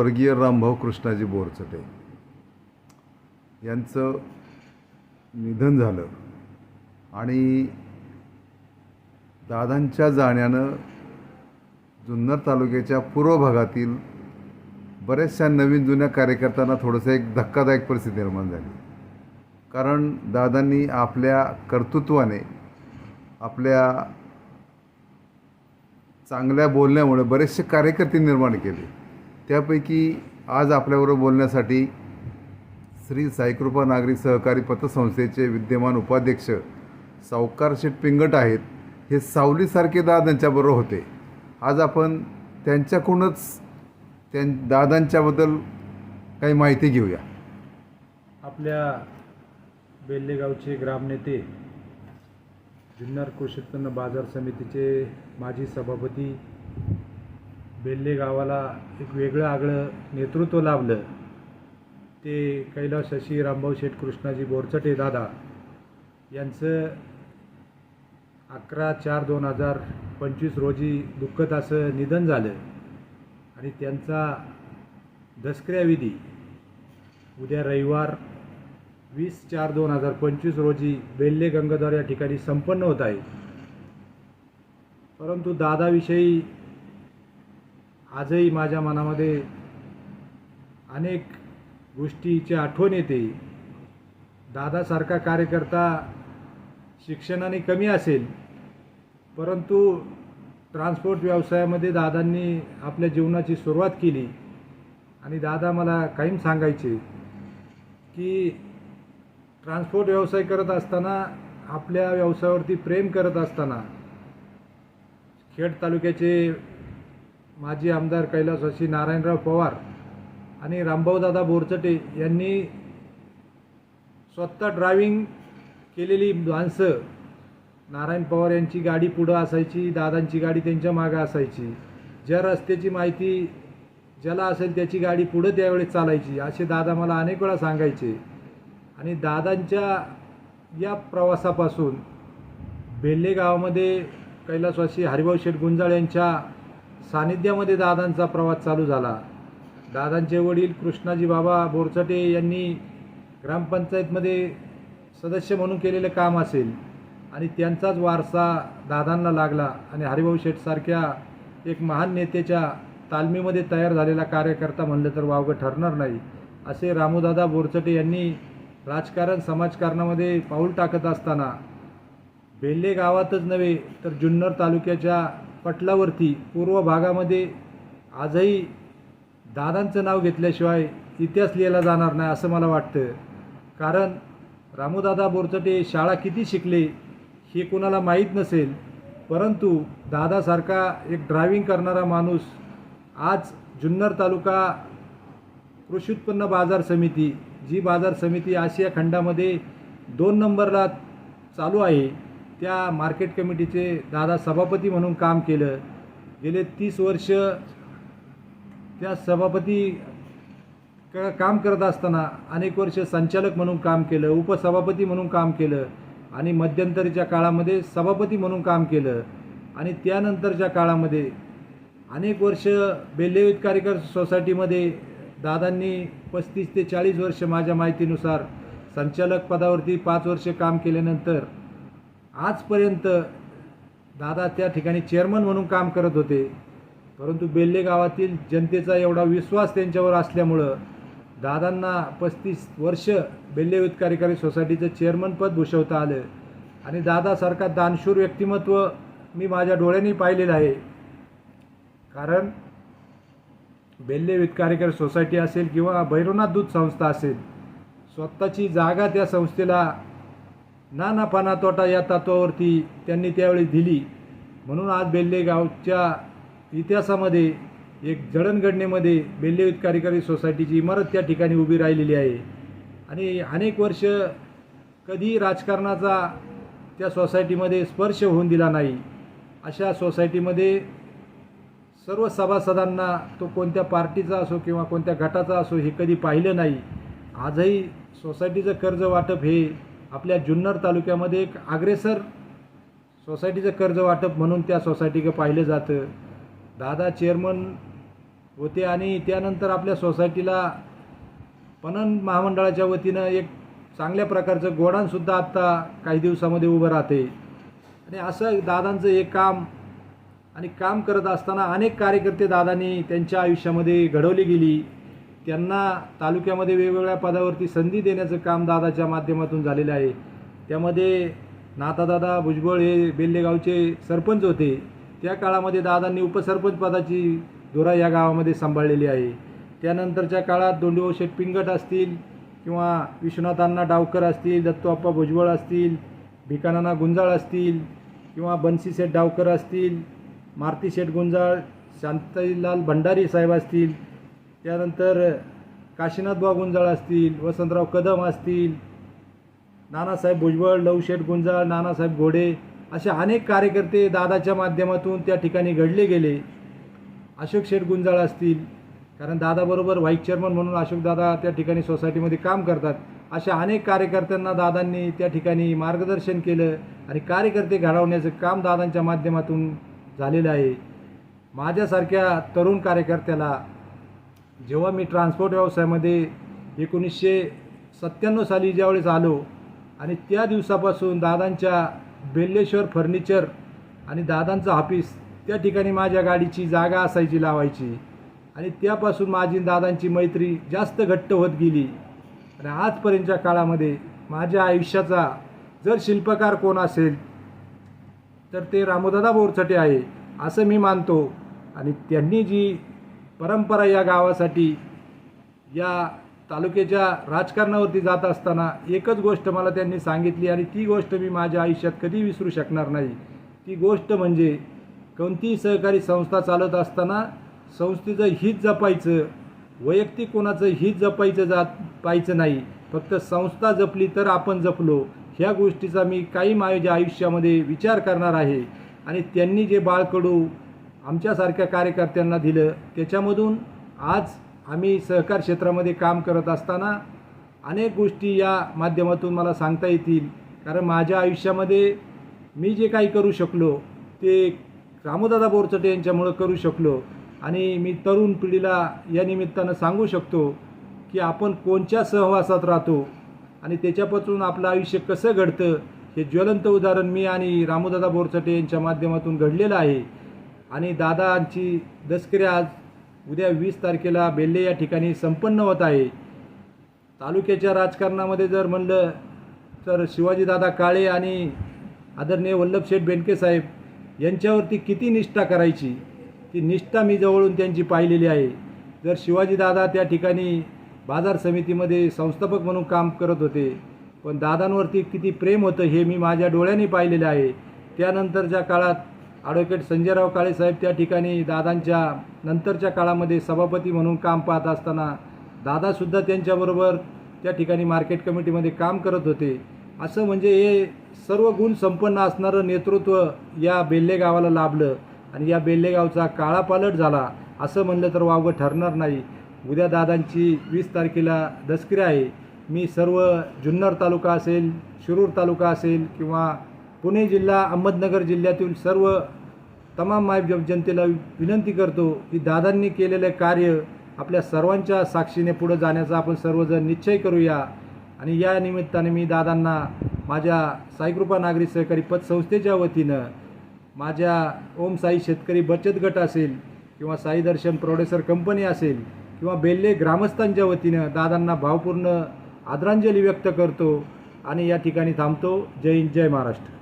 स्वर्गीय रामभाऊ कृष्णाजी बोरचटे यांचं निधन झालं. आणि दादांच्या जाण्यानं जुन्नर तालुक्याच्या पूर्व भागातील बऱ्याचशा नवीन जुन्या कार्यकर्त्यांना थोडंसं एक धक्कादायक परिस्थिती निर्माण झाली. कारण दादांनी आपल्या कर्तृत्वाने आपल्या चांगल्या बोलण्यामुळे बरेचसे कार्यकर्ते निर्माण केले. त्यापैकी आज आपल्याबरोबर बोलण्यासाठी श्री साईकृपा नागरी सहकारी पतसंस्थेचे विद्यमान उपाध्यक्ष सावकार शेठ पिंगट आहेत. हे सावलीसारखे दादा त्यांच्याबरोबर होते. आज आपण त्यांच्याकडूनच त्यां दादांच्याबद्दल काही माहिती घेऊया. आपल्या बेल्लेगावचे ग्रामनेते जुन्नर कृषी उत्पन्न बाजार समितीचे माजी सभापती बेल्ले गावाला एक वेगळं आगळं नेतृत्व लाभलं. ते कैलास शशी रामभाऊ शेठ कृष्णाजी बोरचटे दादा यांचं अकरा चार दोन हजार पंचवीस रोजी दुःखद असं निधन झालं. आणि त्यांचा दसक्रियाविधी उद्या रविवार वीस चार दोन हजार पंचवीस रोजी बेल्ले गंगाधर या ठिकाणी संपन्न होत आहे. परंतु दादाविषयी आजही माझ्या मनामध्ये अनेक गोष्टीची आठवण येते. दादासारखा कार्यकर्ता शिक्षणाने कमी असेल परंतु ट्रान्सपोर्ट व्यवसायामध्ये दादांनी आपल्या जीवनाची सुरुवात केली. आणि दादा मला कायम सांगायचे की ट्रान्सपोर्ट व्यवसाय करत असताना आपल्या व्यवसायावरती प्रेम करत असताना खेड तालुक्याचे माजी आमदार कैलासवासी नारायणराव पवार आणि रामभाऊदादा बोरचटे यांनी स्वतः ड्रायव्हिंग केलेली माणसं नारायण पवार यांची गाडी पुढं असायची दादांची गाडी त्यांच्या मागं असायची. ज्या रस्त्याची माहिती ज्याला असेल त्याची गाडी पुढं त्यावेळेस चालायची असे दादा मला अनेक वेळा सांगायचे. आणि दादांच्या या प्रवासापासून बेल्ले गावामध्ये कैलासवासी हरिभाऊ शेठ गुंजाळ यांच्या सानिध्यामध्ये दादांचा प्रवास चालू झाला. दादांचे वडील कृष्णाजी बाबा बोरचटे यांनी ग्रामपंचायतमध्ये सदस्य म्हणून केलेलं काम असेल आणि त्यांचाच वारसा दादांना लागला आणि हरिभाऊ शेठसारख्या एक महान नेत्याच्या तालमीमध्ये तयार झालेला कार्यकर्ता म्हणलं तर वावगं ठरणार नाही असे रामूदादा बोरचटे यांनी राजकारण समाजकारणामध्ये पाऊल टाकत असताना बेल्ले गावातच नव्हे तर जुन्नर तालुक्याच्या पटलावरती पूर्व भागामध्ये आजही दादांचं नाव घेतल्याशिवाय इतिहास लिहिला जाणार नाही असं मला वाटतं. कारण रामूदादा बोरचटे शाळा किती शिकले हे कुणाला माहीत नसेल. परंतु दादासारखा एक ड्रायव्हिंग करणारा माणूस आज जुन्नर तालुका कृषी उत्पन्न बाजार समिती जी बाजार समिती आशिया खंडामध्ये दोन नंबरला चालू आहे. त्या मार्केट कमिटीचे दादा सभापती म्हणून काम केलं. गेले तीस वर्ष त्या सभापती क काम करत असताना अनेक वर्ष संचालक म्हणून काम केलं उपसभापती म्हणून काम केलं आणि मध्यंतरीच्या काळामध्ये सभापती म्हणून काम केलं. आणि त्यानंतरच्या काळामध्ये अनेक वर्ष बेल्ले कार्यकर सोसायटीमध्ये दादांनी पस्तीस ते चाळीस वर्ष माझ्या माहितीनुसार संचालक पदावरती पाच वर्ष काम केल्यानंतर आजपर्यंत दादा त्या ठिकाणी चेअरमन म्हणून काम करत होते. परंतु बेल्ले गावातील जनतेचा एवढा विश्वास त्यांच्यावर असल्यामुळं दादांना पस्तीस वर्ष बेल्ले युथ कार्यकारी सोसायटीचं चेअरमनपद भूषवता आलं. आणि दादासारखा दानशूर व्यक्तिमत्व मी माझ्या डोळ्यांनी पाहिलेलं आहे. कारण बेल्ले कार्यकारी सोसायटी असेल किंवा भैरवनाथ दूध संस्था असेल स्वतःची जागा त्या संस्थेला ना नफा ना तोटा या तत्वावरती त्यांनी त्यावेळी दिली. म्हणून आज बेल्लेगावच्या इतिहासामध्ये एक जडणघडणीमध्ये बेल्ले कार्यकारी सोसायटीची इमारत त्या ठिकाणी उभी राहिलेली आहे. आणि अनेक वर्ष कधी राजकारणाचा त्या सोसायटीमध्ये स्पर्श होऊन दिला नाही अशा सोसायटीमध्ये सर्व सभासदांना तो कोणत्या पार्टीचा असो किंवा कोणत्या गटाचा असो हे कधी पाहिलं नाही. आजही सोसायटीचं कर्ज वाटप हे आपल्या जुन्नर तालुक्यामध्ये एक अग्रेसर सोसायटीचं कर्ज वाटप म्हणून त्या सोसायटीकडे पाहिलं जातं. दादा चेअरमन होते आणि त्यानंतर आपल्या सोसायटीला पणन महामंडळाच्या वतीनं एक चांगल्या प्रकारचं गोडाणसुद्धा आत्ता काही दिवसामध्ये उभं राहते. आणि असं दादांचं एक काम आणि काम करत असताना अनेक कार्यकर्ते दादांनी त्यांच्या आयुष्यामध्ये घडवली गेली. त्यांना तालुक्यामध्ये वेगवेगळ्या पदावरती संधी देण्याचं काम दादाच्या माध्यमातून झालेलं आहे. त्यामध्ये नातादादा भुजबळ हे बेल्लेगावचे सरपंच होते. त्या काळामध्ये दादांनी उपसरपंच पदाची धुरा या गावामध्ये सांभाळलेली आहे. त्यानंतरच्या काळात दोंडीओ शेठ पिंगट असतील किंवा विश्वनाथांना डावकर असतील दत्तूअप्पा भुजबळ असतील भिकानाना गुंजाळ असतील किंवा बन्सी शेठ डावकर असतील मारुती शेठ गुंजाळ शांताईलाल भंडारी साहेब असतील त्यानंतर काशीनाथभाऊ गुंजाळ असतील वसंतराव कदम असतील नानासाहेब भुजबळ लवशेठ गुंजाळ नानासाहेब घोडे असे अनेक कार्यकर्ते दादाच्या माध्यमातून त्या ठिकाणी घडले गेले. अशोक शेठ गुंजाळ असतील कारण दादाबरोबर व्हाईस चेअरमन म्हणून अशोक दादा त्या ठिकाणी सोसायटीमध्ये काम करतात. अशा अनेक कार्यकर्त्यांना दादांनी त्या ठिकाणी मार्गदर्शन केलं आणि कार्यकर्ते घडवण्याचं काम दादांच्या माध्यमातून झालेलं आहे. माझ्यासारख्या तरुण कार्यकर्त्याला जेव्हा मी ट्रान्सपोर्ट व्यवसायामध्ये एकोणीसशे सत्त्याण्णव साली ज्यावेळेस आलो आणि त्या दिवसापासून दादांच्या बेल्लेश्वर फर्निचर आणि दादांचं ऑफिस त्या ठिकाणी माझ्या गाडीची जागा असायची लावायची. आणि त्यापासून माझी दादांची मैत्री जास्त घट्ट होत गेली. आणि आजपर्यंतच्या काळामध्ये माझ्या आयुष्याचा जर शिल्पकार कोण असेल तर ते रामोदादा बोरचटे आहे असं मी मानतो. आणि त्यांनी जी परंपरा या गावासाठी या तालुक्याच्या राजकारणावरती जात असताना एकच गोष्ट मला त्यांनी सांगितली आणि ती गोष्ट मी माझ्या आयुष्यात कधी विसरू शकणार नाही. ती गोष्ट म्हणजे कोणतीही सहकारी संस्था चालत असताना संस्थेचं हित जपायचं वैयक्तिक कोणाचं हित जपायचं जात पाहिजे नाही. फक्त संस्था जपली तर आपण जपलो. ह्या गोष्टीचा मी काही माझ्या आयुष्यामध्ये विचार करणार आहे. आणि त्यांनी जे बाळकडू आमच्यासारख्या कार्यकर्त्यांना दिलं. त्याच्यामधून आज आम्ही सहकार क्षेत्रामध्ये काम करत असताना अनेक गोष्टी या माध्यमातून मला सांगता येतील. कारण माझ्या आयुष्यामध्ये मी जे काही करू शकलो ते रामदादा बोरचटे यांच्यामुळं करू शकलो. आणि मी तरुण पिढीला या निमित्तानं सांगू शकतो की आपण कोणत्या सहवासात राहतो आणि त्याच्यापासून आपलं आयुष्य कसं घडतं हे ज्वलंत उदाहरण मी आणि रामोदादा बोरचटे यांच्या माध्यमातून घडलेलं आहे. आणि दादांची दसकरी आज उद्या वीस तारखेला बेल्ले या ठिकाणी संपन्न होत आहे. तालुक्याच्या राजकारणामध्ये जर म्हणलं तर शिवाजीदादा काळे आणि आदरणीय वल्लभशेठ बेनके साहेब यांच्यावरती किती निष्ठा करायची? ती निष्ठा मी जवळून त्यांची पाहिलेली आहे. जर शिवाजीदादा त्या ठिकाणी बाजार समितीमध्ये संस्थापक म्हणून काम करत होते पण दादांवरती किती प्रेम होतं हे मी माझ्या डोळ्यांनी पाहिलेलं आहे. त्यानंतरच्या काळात ॲडव्होकेट संजयराव काळेसाहेब त्या ठिकाणी दादांच्या नंतरच्या काळामध्ये सभापती म्हणून काम पाहत असताना दादासुद्धा त्यांच्याबरोबर त्या ठिकाणी मार्केट कमिटीमध्ये काम करत होते. असं म्हणजे हे सर्व गुण संपन्न असणारं नेतृत्व या बेल्ले गावाला लाभलं आणि या बेल्ले गावचा काळापालट झाला असं म्हणलं तर वावगं ठरणार नाही. उद्या दादांची वीस तारखेला दसकरी आहे. मी सर्व जुन्नर तालुका असेल शिरूर तालुका असेल किंवा पुणे जिल्हा अहमदनगर जिल्ह्यातील सर्व तमाम माय जनतेला विनंती करतो की दादांनी केलेले कार्य आपल्या सर्वांच्या साक्षीने पुढं जाण्याचा आपण सर्वजण निश्चय करूया. आणि या निमित्ताने मी दादांना माझ्या साईकृपा नागरी सहकारी पतसंस्थेच्या वतीनं माझ्या ओम साई शेतकरी बचत गट असेल किंवा साई दर्शन प्रोड्युसर कंपनी असेल किंवा बेल्ले ग्रामस्थांच्या वतीनं दादांना भावपूर्ण आदरांजली व्यक्त करतो. आणि या ठिकाणी थांबतो. जय हिंद जय महाराष्ट्र.